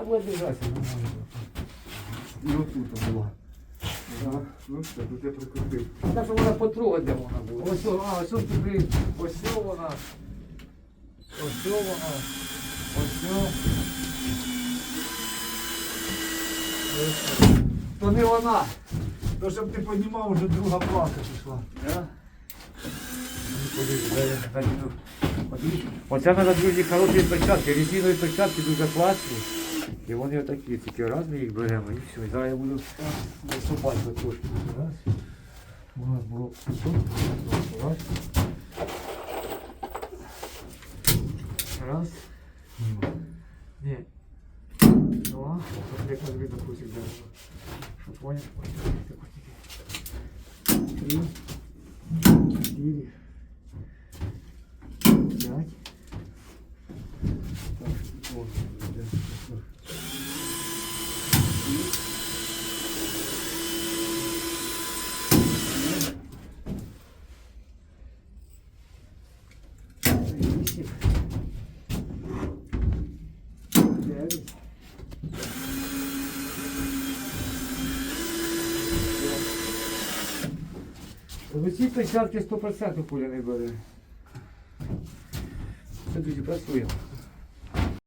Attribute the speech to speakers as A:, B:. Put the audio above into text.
A: А буде держатися, нормально.
B: І отут була. Ага. Ну все, тут я прикрутив.
A: Так що вона потрогати, де вона буде. Ось, о, а, ось тут тобі, ось вона. Ось вона. Ось. То не вона.
B: То щоб ти понімав, вже друга плата пішла.
A: Да? Подивись. Оце треба, друзі, хороші перчатки, резинові перчатки дуже класні. І вони отакі, тільки раз ми їх беремо і все. І зараз я буду наступати трошки. Раз. У нас було тут. Раз. Раз. Ні. Два. Тут якраз видно кусик дерева. Що понял? Три. Четыре. Пять. 8, 9, 10. Усі присядки 100% пуля не бере. Це, друзі, працює.